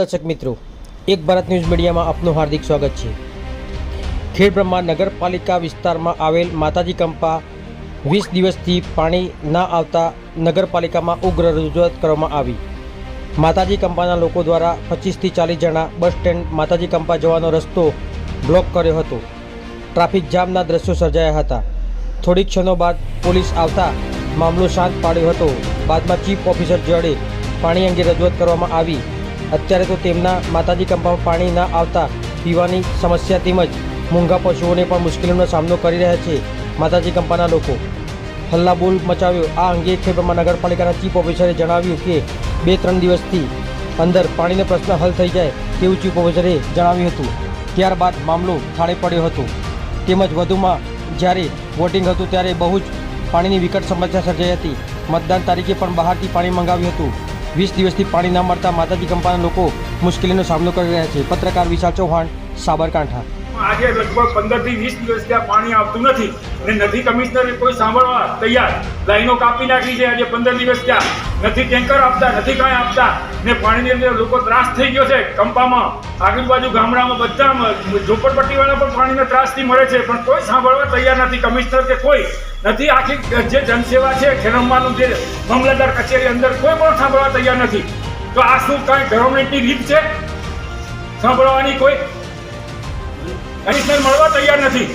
દર્શક મિત્રો, એક ભારત ન્યૂઝ મીડિયામાં આપનું હાર્દિક સ્વાગત છે. ખેડબ્રહ્મા નગરપાલિકા વિસ્તારમાં આવેલ માતાજી કંપા વીસ દિવસથી પાણી ના આવતા નગરપાલિકામાં ઉગ્ર રજૂઆત કરવામાં આવી. માતાજી કંપાના લોકો દ્વારા પચીસથી ચાલીસ જણા બસ સ્ટેન્ડ માતાજી કંપા જવાનો રસ્તો બ્લોક કર્યો હતો. ટ્રાફિક જામના દ્રશ્યો સર્જાયા હતા. થોડીક ક્ષણો બાદ પોલીસ આવતા મામલો શાંત પાડ્યો હતો. બાદમાં ચીફ ઓફિસર જડે પાણી અંગે રજૂઆત કરવામાં આવી. અત્યારે તો તેમના માતાજી કંપામાં પાણી ના આવતા પીવાની સમસ્યા તેમજ મૂંગા પશુઓને પણ મુશ્કેલીનો સામનો કરી રહ્યા છે માતાજી કંપાના લોકો. હલ્લાબોલ મચાવ્યો. આ અંગે ખેડબ્રહ્મા નગરપાલિકાના ચીફ ઓફિસરે જણાવ્યું કે બે ત્રણ દિવસથી અંદર પાણીનો પ્રશ્ન હલ થઈ જાય તેવું ચીફ ઓફિસરે જણાવ્યું હતું. ત્યારબાદ મામલો થાળે પડ્યો હતો. તેમજ વધુમાં જ્યારે વોટિંગ હતું ત્યારે બહુ જ પાણીની વિકટ સમસ્યા સર્જાઈ હતી. મતદાન તારીખે પણ બહારથી પાણી મંગાવ્યું હતું. વીસ દિવસથી પાણી ન મળતા માતાજી કંપાના લોકો મુશ્કેલીનો સામનો કરી રહ્યા છે. પત્રકાર વિશાલ ચૌહાણ, સાબરકાંઠા. આજે લગભગ પંદરથી વીસ દિવસ ત્યાં પાણી આવતું નથી અને નથી કમિશનર કોઈ સાંભળવા તૈયાર. લાઈનો કાપી નાખી છે આજે પંદર દિવસ ત્યાં. નથી ટેન્કર આપતા, નથી કાંઈ આપતા. ને પાણીની અંદર લોકો ત્રાસ થઈ ગયો છે કંપામાં. આજુબાજુ ગામડામાં બધા ઝોપડપટ્ટીવાળા પણ પાણીના ત્રાસથી મળે છે. પણ કોઈ સાંભળવા તૈયાર નથી. કમિશનર કે કોઈ નથી. આખી જે જનસેવા છે ખેરમવાનું જે મામલતદાર કચેરી અંદર કોઈ પણ સાંભળવા તૈયાર નથી. તો આ શું કાંઈ ગવર્મેન્ટની રીત છે? સાંભળવાની કોઈ કમિશનર મળવા તૈયાર નથી.